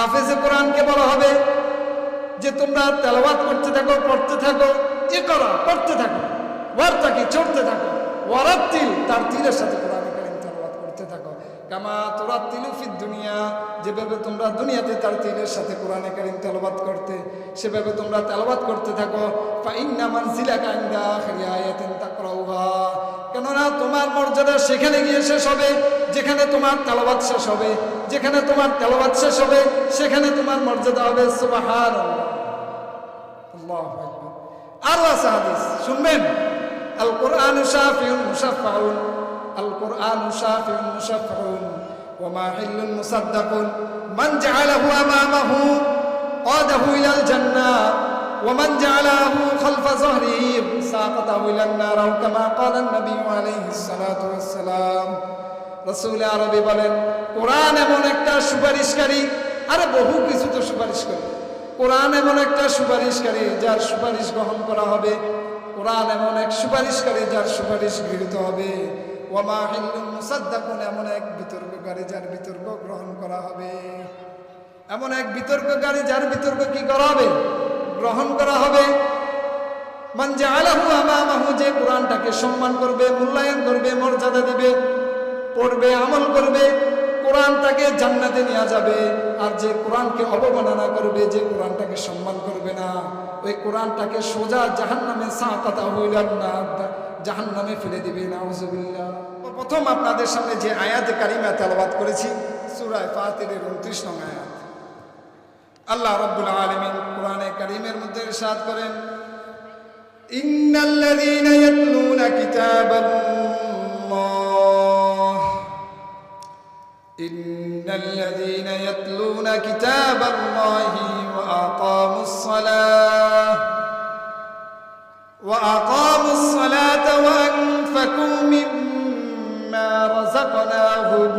হাফেজে কোরআনকে বলা হবে যে তোমরা তেলবাদ করতে থাকো, পড়তে থাকো, এ করো, পড়তে থাকো, ওয়ার্তাকি, চড়তে থাকো, ওয়ারাত্তিল, তার তীরের সাথে কোরআন কারিম করতে থাকো। কামা তোরা তিলুফির দুনিয়া, যেভাবে তোমরা দুনিয়াতে তার তিলের সাথে কোরআনে কারিম তেলাওয়াত করতে, সেভাবে তোমরা তেলাওয়াত করতে থাকো। কেননা তোমার মর্যাদা সেখানে গিয়ে শেষ হবে, যেখানে তোমার তেলাওয়াত শেষ হবে, যেখানে তোমার তেলবাদ শেষ হবে, সেখানে তোমার মর্যাদা হবে আকবার। আরও আছে হাদিস, শুনবেন? আল কোরআন মুশাফফাউন। আল কোরআন শাফিউন মুশাফফাউন ওয়া মাহিল্লুন মুসাদ্দাকুন মান জাআলাহু আমামাহু قاده إلى الجنة ومن جعله خلف ظهره ساقطه إلى النار أو كما قال النبي عليه الصلاة والسلام রসুল আরবি বলেন কোরআন এমন একটা সুপারিশকারী আরে বহু কিছু তো সুপারিশ করে কোরআন এমন একটা সুপারিশকারী যার সুপারিশ গ্রহণ করা হবে কোরআন এমন এক সুপারিশকারী যার সুপারিশ গৃহীত হবে ওয়ামা হিল্লুম এমন এক বিতর্ককারী যার বিতর্ক গ্রহণ করা হবে। এমন এক বিতর্ককারী যার বিতর্ক কি করা হবে? গ্রহণ করা হবে। মান জাআলাহু আমামাহু, যে কোরআনটাকে সম্মান করবে, মূল্যায়ন করবে, মর্যাদা দিবে, পড়বে, আমল করবে, কোরআন জান্নাতে নিয়ে যাবে। আর যে কোরআনকে অবমাননা করবে, যে কোরআনটাকে সম্মান করবে না। ওই কোরআনটাকে সোজা জাহান্নামে সাঁতাতা হইলাম না। জাহান নামে ফেলে দিবে প্রথম আপনাদের সামনে যে আয়াত কারিমা তেলাবাদ করেছি সুরায় ফাতিরের উনত্রিশ নং আয়াত। আল্লাহ রব্বুল আলমিন কোরআনে কারিমের মধ্যে সাদ করেন, ইন্নাল্লাযীনা ইয়াতলুনা কিতাবাল্লাহ। ইন্নাল্লাযীনা ইয়াতলুনা কিতাবাল্লাহি الصلاة وأنفقوا مما رزقناهم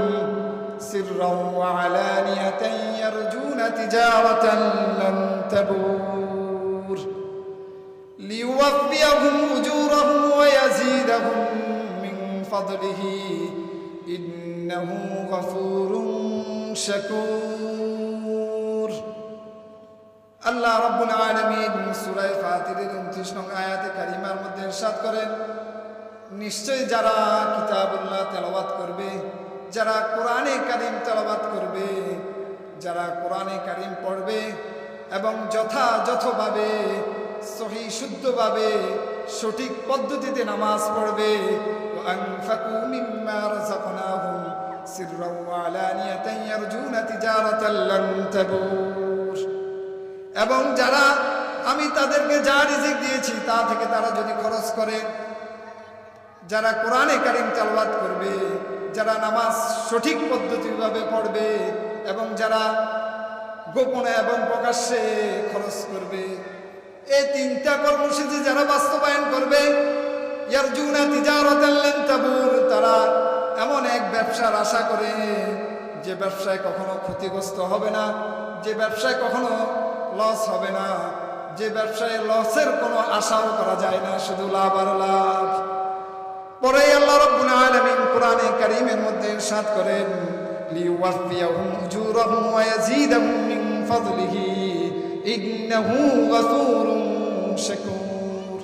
سرا وعلانية يرجون تجارة لن تبور. ليوفيهم أجورهم ويزيدهم من فضله. إنه غفور شكور. আল্লাহ রব্বুল আলমিন সুরাই ফাতিরের উনত্রিশ নং আয়াতে কারিমার মধ্যে ইরশাদ করেন, নিশ্চয়ই যারা কিতাবুল্লাহ তেলাবাত করবে, যারা কোরআনে কারিম তেলাবাত করবে, যারা কোরআনে কারিম পড়বে এবং যথাযথভাবে, সহি শুদ্ধভাবে, সঠিক পদ্ধতিতে নামাজ পড়বে সিররা আলানিয়াতান ইয়ারজুনা এবং যারা আমি তাদেরকে যা রিজিক দিয়েছি তা থেকে তারা যদি খরচ করে, যারা কোরআনে কারিম চালবাদ করবে, যারা নামাজ সঠিক পদ্ধতিভাবে পড়বে এবং যারা গোপনে এবং প্রকাশ্যে খরচ করবে এই তিনটা কর্মসূচি যারা বাস্তবায়ন করবে, ইয়ারজুনা তিজারাতাল্লান তাবুর, তারা এমন এক ব্যবসার আশা করে যে ব্যবসায় কখনো ক্ষতিগ্রস্ত হবে না, যে ব্যবসায় কখনো লস হবে না। যে ব্যবসায় লসের কোনো আশাও করা যায় না, শুধু লাভ আর লাভ। পরে আল্লাহ রাব্বুল আলামিন কোরআনে কারীমের মধ্যে ইরশাদ করেন লিওয়াফিয়াহুম উজুরাহুম ওয়া ইয়াজিদাহুম মিন ফাদলিহি, ইন্নাহু গফুরুন শাকুর।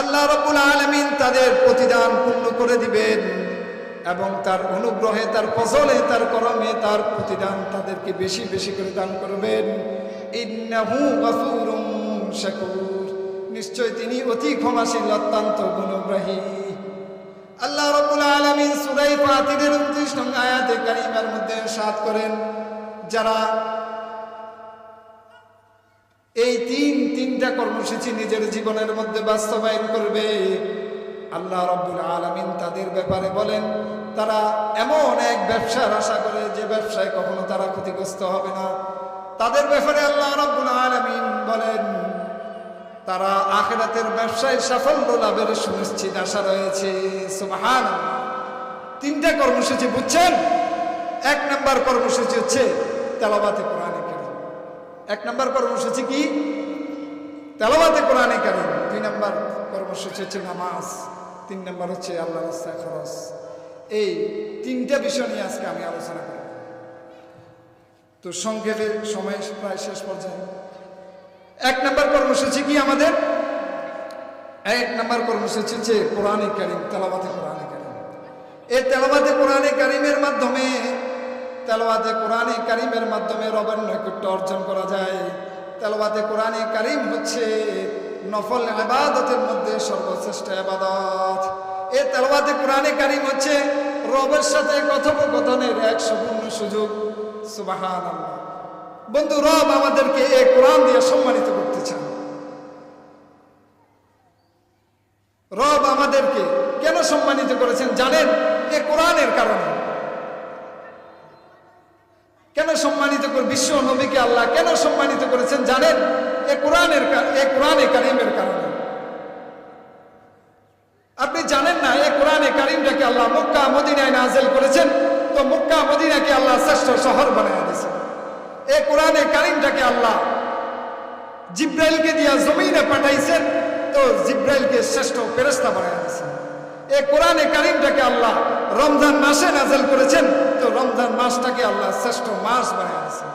আল্লাহ রাব্বুল আলামিন তাদের প্রতিদান পূর্ণ করে দিবেন এবং তার অনুগ্রহে, তার ফজলে, তার করমে তার প্রতিদান তাদেরকে বেশি বেশি করে দান করবেন। নিশ্চয় তিনি অতি ক্ষমাশীল, অত্যন্ত গুণগ্রাহী। আল্লাহ রাব্বুল আলামিন সূরা ফাতিরের 29 নং আয়াতে কারিমার মধ্যে ইরশাদ করেন, যারা এই তিন, তিনটা কর্মসূচি নিজের জীবনের মধ্যে বাস্তবায়ন করবে, আল্লাহ রব্বুল আলমিন তাদের ব্যাপারে বলেন, তারা এমন এক ব্যবসার আশা করে যে ব্যবসায় কখনো তারা ক্ষতিগ্রস্ত হবে না। তাদের ব্যাপারে আল্লাহ রব্বুল আলমিন বলেন, তারা আখেরাতের ব্যবসায় সাফল্য লাভের সুনিশ্চিত আশা রয়েছে। সুবহান তিনটা কর্মসূচি, বুঝছেন? এক নম্বর কর্মসূচি হচ্ছে তেলাবাতে কোরআনে কারিম। এক নম্বর কর্মসূচি কি? তেলাবাতে কোরআনে কারিম। দুই নম্বর কর্মসূচি হচ্ছে নামাজ। তিন নম্বর হচ্ছে আল্লাহ রাস্তায় খরচ। এই তিনটা বিষয় নিয়ে আজকে আমি আলোচনা করব তো সংক্ষেপে সময় প্রায় শেষ পর্যায়ে। এক নম্বর কর্মসূচি কি আমাদের? এক নম্বর কর্মসূচি হচ্ছে কোরআনে কারিম তেলাবাতে কোরআনে কারিম। এই তেলাবাতে কোরআনে কারিমের মাধ্যমে তেলাবাতে কোরআনে কারিমের মাধ্যমে রবের নৈকট্য অর্জন করা যায়। তেলাবাতে কোরআনে কারিম হচ্ছে নফল আবাদতের মধ্যে সর্বশ্রেষ্ঠ আবাদত এ তেলাবাতে কোরআনে কারিম হচ্ছে রবের সাথে কথোপকথনের এক সুবর্ণ সুযোগ। বন্ধু, রব আমাদেরকে এই কোরআন দিয়ে সম্মানিত করতে চান। রব আমাদেরকে কেন সম্মানিত করেছেন জানেন? এ কোরআনের কারণে। কেন সম্মানিত করে, বিশ্ব নবীকে আল্লাহ কেন সম্মানিত করেছেন জানেন? এ কোরআনের এ কোরআনে কারিমের কারণে। আপনি জানেন না এ কোরআনে কারিমটাকে আল্লাহ মক্কা, মদিনায় নাজেল করেছেন? তো মক্কা মদিনাকে আল্লাহ শ্রেষ্ঠ শহর বানায় দিয়েছেন এ কোরআনে কারিমটাকে আল্লাহ জিব্রাইলকে দিয়া জমিনে পাঠাইছেন, তো জিব্রাইলকে শ্রেষ্ঠ ফেরেস্তা বানায় দিয়েছেন এ কোরআনে কারিমটাকে আল্লাহ রমজান মাসে নাজেল করেছেন, তো রমজান মাসটাকে আল্লাহ শ্রেষ্ঠ মাস বানায় দিয়েছেন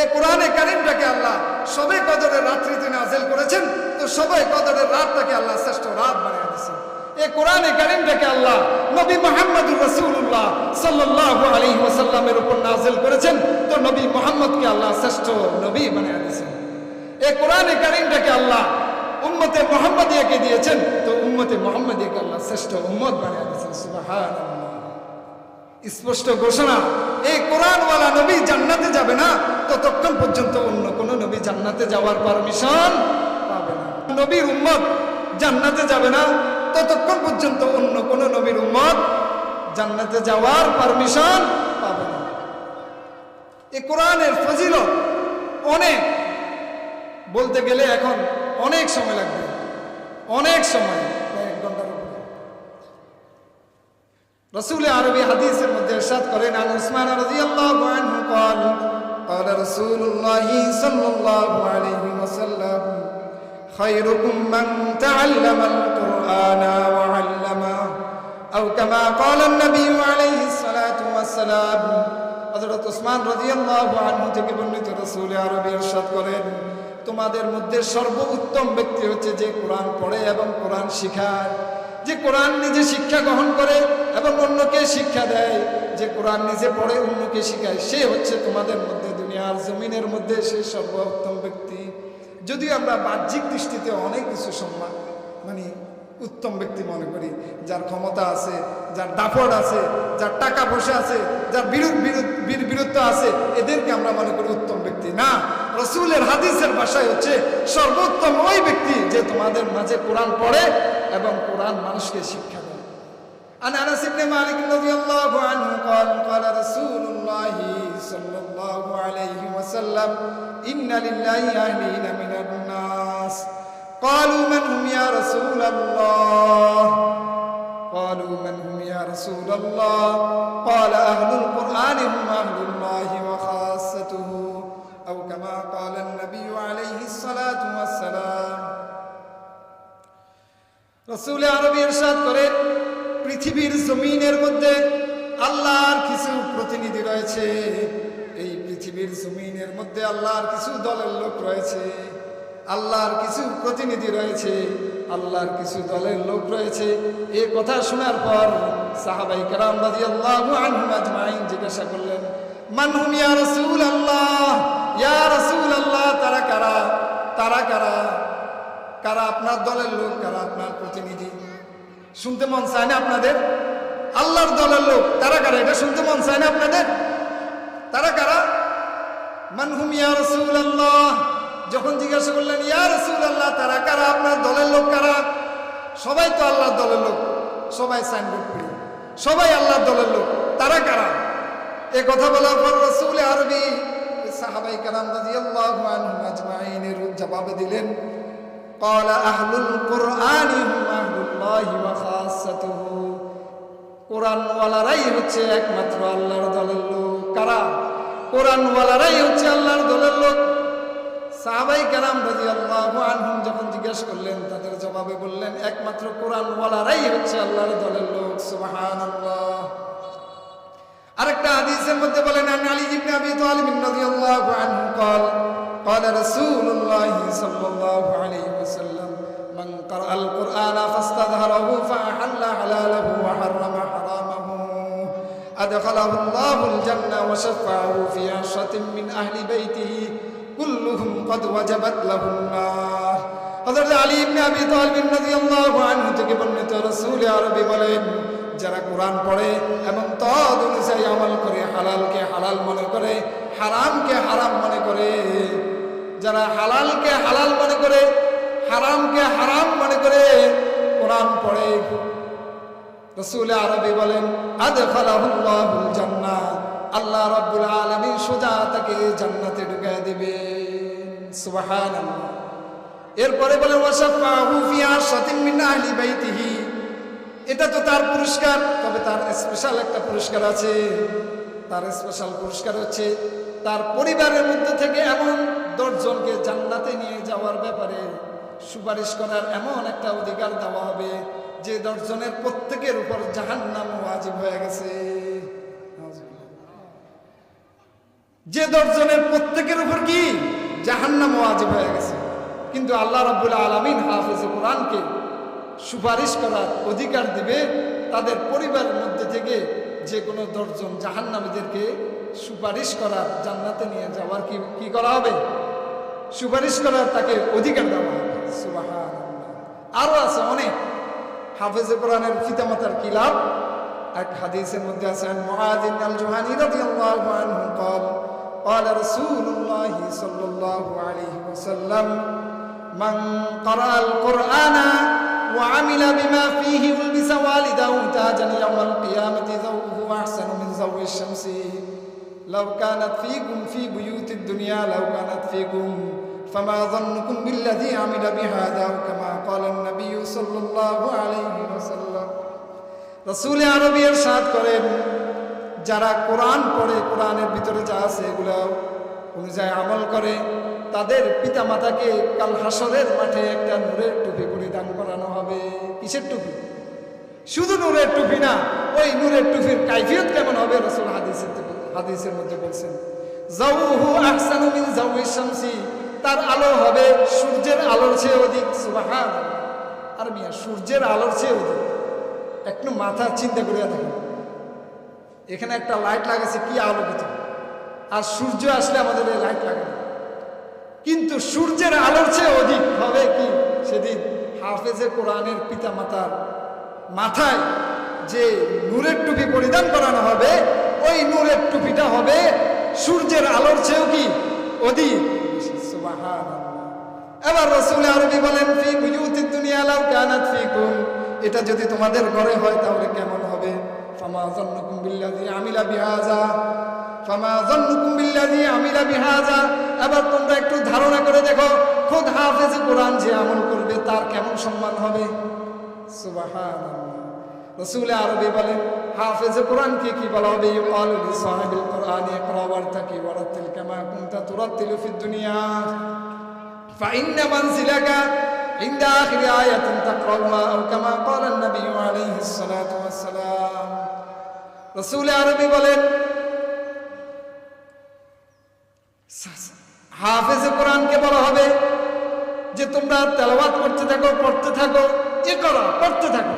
এ কোরআনে কারিমটাকে আল্লাহ সবে কদরের রাত্রিতে নাজেল করেছেন, তো সবে কদরের রাতটাকে আল্লাহ শ্রেষ্ঠ রাত বানিয়ে দিয়েছেন এ কোরআনে কারিমটাকে আল্লাহ নবী মোহাম্মদুর রসুল্লাহ সাল্লাহ আলী ওসাল্লামের উপর নাজেল করেছেন। তো নবী মোহাম্মদকে আল্লাহ শ্রেষ্ঠ নবী বানিয়ে দিয়েছেন। এ কোরআনে কারিমটাকে আল্লাহ উম্মতে মোহাম্মদিয়াকে দিয়েছেন। তো উম্মতে মোহাম্মদিয়াকে আল্লাহ শ্রেষ্ঠ উম্মত বানিয়ে দিয়েছেন। সুবাহান স্পষ্ট ঘোষণা, এই কোরআনওয়ালা নবী জান্নাতে যাবে না, ততক্ষণ পর্যন্ত অন্য কোন নবী জান্নাতে যাওয়ার পারমিশন পাবে না। নবীর উম্মত জান্নাতে যাবে না ততক্ষণ পর্যন্ত অন্য কোন নবীর উম্মত জান্নাতে যাওয়ার পারমিশন পাবে না এই কোরআনের ফজিলত অনেক বলতে গেলে এখন অনেক সময় লাগবে অনেক সময় প্রায় এক ঘন্টার উপরে رسول عربي حديث মধ্যে ارشاد করেন عن عثمان رضي الله عنه قال قال رسول الله صلى الله عليه وسلم خيركم من تعلم القرآن وعلمه أو كما قال النبي عليه الصلاة والسلام হযরত ওসমান রাদিয়াল্লাহু আনহু থেকে বর্ণিত রাসূল আরবি ارشاد করেন তোমাদের মধ্যে সর্বোত্তম ব্যক্তি হচ্ছে যে কোরআন পড়ে এবং কোরআন শিখায় যে কোরআন নিজে শিক্ষা গ্রহণ করে এবং অন্যকে শিক্ষা দেয় যে কোরআন নিজে পড়ে অন্যকে শিখায় সে হচ্ছে তোমাদের মধ্যে দুনিয়ার জমিনের মধ্যে সে সর্বোত্তম ব্যক্তি যদিও আমরা বাহ্যিক দৃষ্টিতে অনেক কিছু সম্মান মানে উত্তম ব্যক্তি মনে করি যার ক্ষমতা আছে যার দাপট আছে যার টাকা পয়সা আছে যার বিরোধ বীর বীরত্ব আছে এদেরকে আমরা মনে করি উত্তম ব্যক্তি না রসুলের হাদিসের ভাষায় হচ্ছে সর্বোত্তম ওই ব্যক্তি যে তোমাদের মাঝে কোরআন পড়ে এবং কোরআন মানুষকে শিক্ষা দেয় عن انس بن مالك رضي الله عنه قال قال رسول الله صلى الله عليه وسلم ان لله اهلين من الناس قالوا من هم يا رسول الله قالوا من هم يا رسول الله قال اهل القران هم اهل الله وخاصته او كما قال النبي عليه الصلاه والسلام রসুল আরবি ইরশাদ করে পৃথিবীর জমিনের মধ্যে আল্লাহর কিছু প্রতিনিধি রয়েছে এই পৃথিবীর জমিনের মধ্যে আল্লাহর কিছু দলের লোক রয়েছে আল্লাহর কিছু প্রতিনিধি রয়েছে, আল্লাহর কিছু দলের লোক রয়েছে। এ কথা শোনার পর সাহাবাই কারাম রাদিয়াল্লাহু আনহুম আজমাইন জিজ্ঞাসা করলেন মানহুম ইয়া রাসূল আল্লাহ ইয়া রাসূল আল্লাহ তারা কারা? তারা কারা? কারা আপনার দলের লোক, কারা আপনার প্রতিনিধি? শুনতে মন চায় না আপনাদের? আল্লাহর দলের লোক, তারা কারা? এটা শুনতে মন চায় না আপনাদের? তারা কারা? মানহুম ইয়া রসুল আল্লাহ যখন জিজ্ঞাসা করলেন ইয়া রসুল আল্লাহ তারা কারা আপনার দলের লোক কারা সবাই তো আল্লাহর দলের লোক সবাই সাইনবোর্ড করি সবাই আল্লাহর দলের লোক তারা কারা এ কথা বলার পর রসুল আরবি সাহাবাই কারাম রাদিয়াল্লাহু আনহুম আজমাইনের জবাবে দিলেন قال أهل القرآن هم أهل الله وخاصته কোরআনওয়ালারাই হচ্ছে একমাত্র আল্লাহর দলের লোক কারা কোরআনওয়ালারাই হচ্ছে আল্লাহর দলের লোক সাহাবাই কালাম রাজি আল্লাহ আনহুম যখন জিজ্ঞেস করলেন তাদের জবাবে বললেন একমাত্র কোরআনওয়ালারাই হচ্ছে আল্লাহর দলের লোক সুবাহান আরেকটা হাদিসের মধ্যে বলেন আন আলী ইবনে আবি তালিব রাদিয়াল্লাহু আনহু قال قال رسول الله صلى الله عليه وسلم من قرأ القرآن فاستظهره فأحل حلاله وحرم حرامه أدخله الله الجنة وشفعه في عشرة من أهل بيته থেকে বর্ণিত রাসূল বলেন, যারা পড়ে এবং তদ অনুযায়ী আমল করে, হালালকে হালাল মনে করে, হারামকে হারাম মনে করে, যারা হালালকে হালাল মনে করে, হারামকে হারাম মনে করে, কোরআন পড়ে। রসুল আরবি বলেন আল্লাহ রব্বুল আলমী সোজা তাকে জান্নাতে ঢুকায় দিবে। এরপরে বাইতিহি। এটা তো তার পুরস্কার, তবে তার স্পেশাল একটা পুরস্কার আছে। তার স্পেশাল পুরস্কার হচ্ছে তার পরিবারের মধ্যে থেকে এমন দশজনকে জান্নাতে নিয়ে যাওয়ার ব্যাপারে সুপারিশ করার এমন একটা অধিকার দেওয়া হবে, যে দশজনের প্রত্যেকের উপর জাহান্নাম ওয়াজিব হয়ে গেছে। যে দশজনের প্রত্যেকের উপর কি? জাহান্নাম ওয়াজিব হয়ে গেছে কিন্তু আল্লাহ রাব্বুল আলামিন হাফেজ কোরআনকে সুপারিশ করার অধিকার দিবে তাদের পরিবারের মধ্যে থেকে যে কোনো দশজন জাহান্নামীদেরকে সুপারিশ করার জান্নাতে নিয়ে যাওয়ার কি কি করা হবে সুপারিশ করার তাকে অধিকার দেওয়া হবে সুবাহান আরও আছে অনেক হাফেজে কোরআনের পিতামাতার কি লাভ এক হাদিসের মধ্যে আছেন মুআযিন আল জুহানি রাদিয়াল্লাহু আনহু قال قال رسول الله صلى الله عليه وسلم من قرأ القرآن وعمل بما فيه ولبس والده تاجا يوم القيامة ذوقه أحسن من ذوق الشمس لو كانت فيكم في بيوت الدنيا لو كانت فيكم فما ظنكم بالذي عمل بهذا كما قال النبي صلى الله عليه وسلم রসুল আরবি এর সাথ করেন যারা কোরআন পড়ে, কোরআনের ভিতরে যা আছে এগুলো অনুযায়ী আমল করে, তাদের পিতা মাতাকে কাল হাসরের মাঠে একটা নূরের টুপি পরিধান করানো হবে। কিসের টুপি? শুধু নূরের টুপি না, ওই নূরের টুপির কাইফিয়ত কেমন হবে? রসুল হাদিসের হাদিসের মধ্যে বলছেন তার আলো হবে সূর্যের আলোর চেয়ে অধিক। সুবহান আর মিয়া, সূর্যের আলোর চেয়ে অধিক। একটু মাথা চিন্তা করিয়া দেখেন। এখানে একটা লাইট লাগাছে কি আলোকিত? আর সূর্য আসলে আমাদের এই লাইট লাগে কিন্তু সূর্যের আলোর চেয়ে অধিক হবে কি? সেদিন হাফেজে কোরআনের পিতা মাতার মাথায় যে নূরের টুপি পরিধান করানো হবে, ওই নূরের টুপিটা হবে সূর্যের আলোর চেয়েও কি? অধিক। এবার রসুল আরবি বলেন, ফি বুয়ুতিদ দুনিয়া লাউ কানাত ফিকুম। এটা যদি তোমাদের ঘরে হয় তাহলে কেমন হবে ফামা যান্নুকুম বিল্লাযী আমিলা বিহাযা ফামা যান্নুকুম বিল্লাযী আমিলা বিহাযা এবার তোমরা একটু ধারণা করে দেখো খোদ হাফেজ কোরআন যে আমল করবে তার কেমন সম্মান হবে সুবহানাল্লাহ রসুল আরবি বলেন হাফেজ কোরআনকে কি বলা হবে ইউকালু লিসাহিবিল কোরআন ইকরা ওয়ারতাকি ওয়ারাতিল কামা কুনতা তুরাতিলু ফিদ দুনিয়া فإن منزلك عند آخر آية تقرأها أو كما قال النبي عليه الصلاة والسلام রসুল আরবি বলেন, হাফেজে কোরআনকে বলা হবে যে তোমরা তেলবাদ করতে থাকো, পড়তে থাকো, এ করো, পড়তে থাকো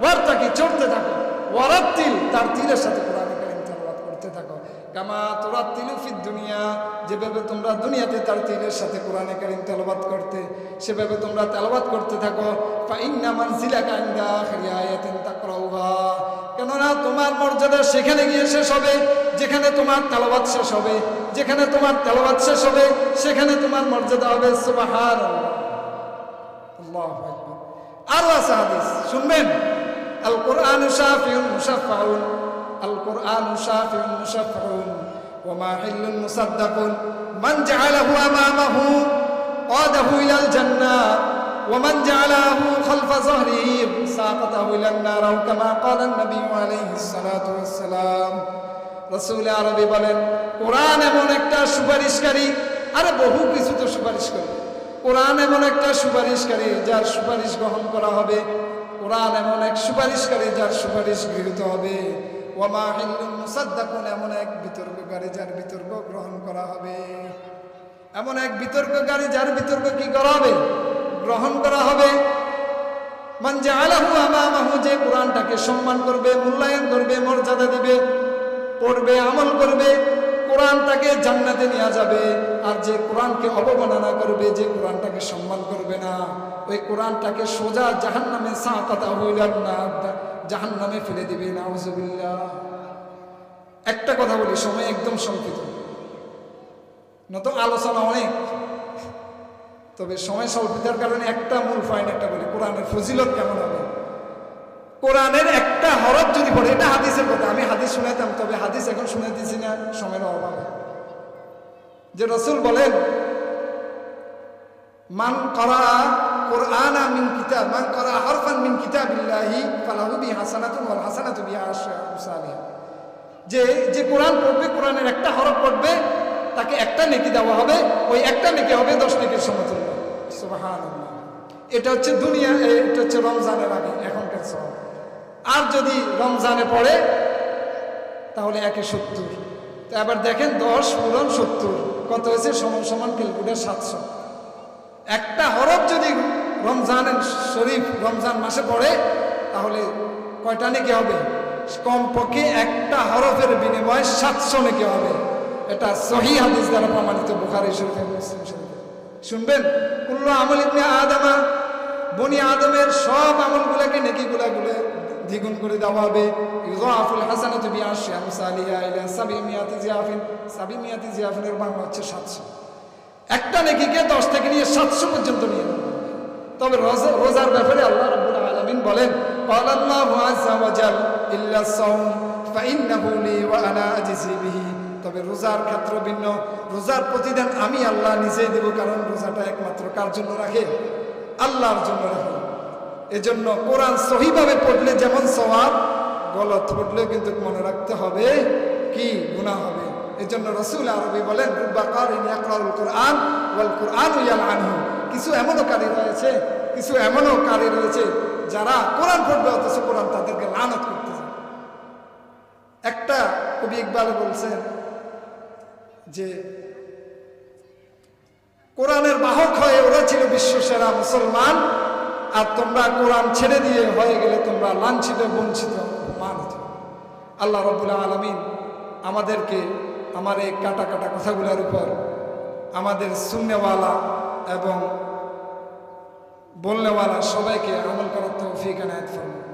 ওয়ারটাকে চড়তে থাকো ওয়ারাত তিল তার তিলের সাথে কোরআন কারিম তেলবাদ করতে থাকো। কামা তোরা তিলুফি দুনিয়া, যেভাবে তোমরা দুনিয়াতে তার তিলের সাথে কোরআনে কারিম তেলবাদ করতে, সেভাবে তোমরা তেলবাদ করতে থাকো। ইন্না মানসিলা কান্দা খেয়ায়াতিন তাকরাউহা। অন্যরা তোমার মর্যাদা সেখানে গিয়ে শেষ হবে, যেখানে তোমার তালবাদ শেষ হবে, যেখানে তোমার তালবাদ শেষ হবে, সেখানে তোমার মর্যাদা হবে সুবাহার আরও আছে হাদিস, শুনবেন? আল কোরআন শাফিউন মুসাফাউন আল কোরআন শাফিউন মুসাফাউন ওয়া মাহিল্লুন মুসাদ্দাকুন, মান জাআলাহু আমামাহু ومن جعله خلف ظهره ساقطه إلى النار أو كما قال النبي عليه الصلاة والسلام রসুল আরবি বলেন কোরআন এমন একটা সুপারিশকারী আরে বহু কিছু তো সুপারিশ করে কোরআন এমন একটা সুপারিশকারী যার সুপারিশ গ্রহণ করা হবে কোরআন এমন এক সুপারিশকারী যার সুপারিশ গৃহীত হবে ওয়ামা হিল্লুন মুসাদ্দাকুন এমন এক বিতর্ককারী যার বিতর্ক গ্রহণ করা হবে এমন এক বিতর্ককারী যার বিতর্ক কি করা হবে গ্রহণ করা হবে। মান জাআলাহু আমামাহু, যে কোরআনটাকে সম্মান করবে, মূল্যায়ন করবে, মর্যাদা দিবে, পড়বে, আমল করবে, কোরআন তাকে জান্নাতে নেওয়া যাবে। আর যে কোরআনকে অবমাননা করবে, যে কোরআনটাকে সম্মান করবে না, ওই কোরআনটাকে সোজা জাহান্নামে সাঁতাতা হইলাম না জাহান্নামে ফেলে দিবে, নাউজুবিল্লাহ। একটা কথা বলি, সময় একদম সংক্ষিপ্ত। নত আলোচনা অনেক। তবে সময় স্বল্পতার কারণে একটা মূল পয়েন্ট একটা বলি, কোরআনের ফজিলত কেমন হবে? কোরআনের একটা হরফ যদি পড়ে, এটা হাদিসের কথা, আমি হাদিস শুনাইতাম, তবে হাদিস এখন শুনে দিছি না, সময়ের অভাবে। যে রসুল বলেন, মান করা কোরআন মিন কিতাব, মান করা হরফান মিন কিতাবিল্লাহি, ফালাহু বি হাসানাতুন ওয়াল হাসানাতু বি আশরি যে যে কোরআন পড়বে, কোরআনের একটা হরফ পড়বে, তাকে একটা নেকি দেওয়া হবে, ওই একটা নেকি হবে দশ নেকির সমতুল্য। এটা হচ্ছে দুনিয়া এটা হচ্ছে রমজানের আগে, এখনকার সব। আর যদি রমজানে পড়ে, তাহলে একে সত্তর। তো এবার দেখেন, দশ পূরণ সত্তর। কত হয়েছে? সমান সমান ক্যালকুলেটার সাতশো। একটা হরফ যদি রমজানের শরীফ রমজান মাসে পড়ে, তাহলে কয়টা নাকি হবে? কমপক্ষে একটা হরফের বিনিময়ে সাতশো নাকি হবে। এটা সহি হাদিস দ্বারা প্রমাণিত, বুখারি শরীফে মুসলিম শরীফে। শুনবেন? কুল্লু আমল ইবনে আদামা, বনি আদমের সব আমলগুলোকে নেকিগুলা গুলে দ্বিগুণ করে দেওয়া হবে। ইউযাফুল হাসানাতু বিআশরি আমসালিহা ইলা সাবিমিয়াতি জিয়াফিন। সাবিমিয়াতি জিয়াফিনের হচ্ছে 700 একটা নেকিকে 10 থেকে নিয়ে 700 পর্যন্ত নিয়ে তবে রোজা রোজার ব্যাপারে আল্লাহ রাব্বুল আলামিন বলেন জাল ইল্লা সাওম, ফাইন্নাহু লি ওয়া আনা আজজি বিহি তবে রোজার ক্ষেত্র ভিন্ন। রোজার প্রতিদান আমি আল্লাহ নিজেই দেব, কারণ রোজাটা একমাত্র কার জন্য রাখে? আল্লাহর জন্য রাখে। এজন্য কোরআন সহিভাবে পড়লে যেমন সওয়াব, গলত পড়লে কিন্তু মনে রাখতে হবে কি গুনাহ হবে। এজন্য রসুল আরবি বলেন কোরআন কোরআন ইয়ালআনহু কিছু এমনও কারি রয়েছে, কিছু এমনও কারি রয়েছে যারা কোরআন পড়বে, অথচ কোরআন তাদেরকে লানত করতে একটা কবি ইকবাল বলছেন যে কোরআনের বাহক হয়ে ওরা ছিল বিশ্বসেরা মুসলমান, আর তোমরা কোরআন ছেড়ে দিয়ে হয়ে গেলে তোমরা লাঞ্ছিত, বঞ্চিত মানিত আল্লাহ রবুল্লা আলমিন আমাদেরকে আমার এই কাটা কাটা কথাগুলোর উপর আমাদের শূন্যওয়ালা এবং বলনেওয়ালা সবাইকে আমল করার তৌফিক এনায়ত ফরমান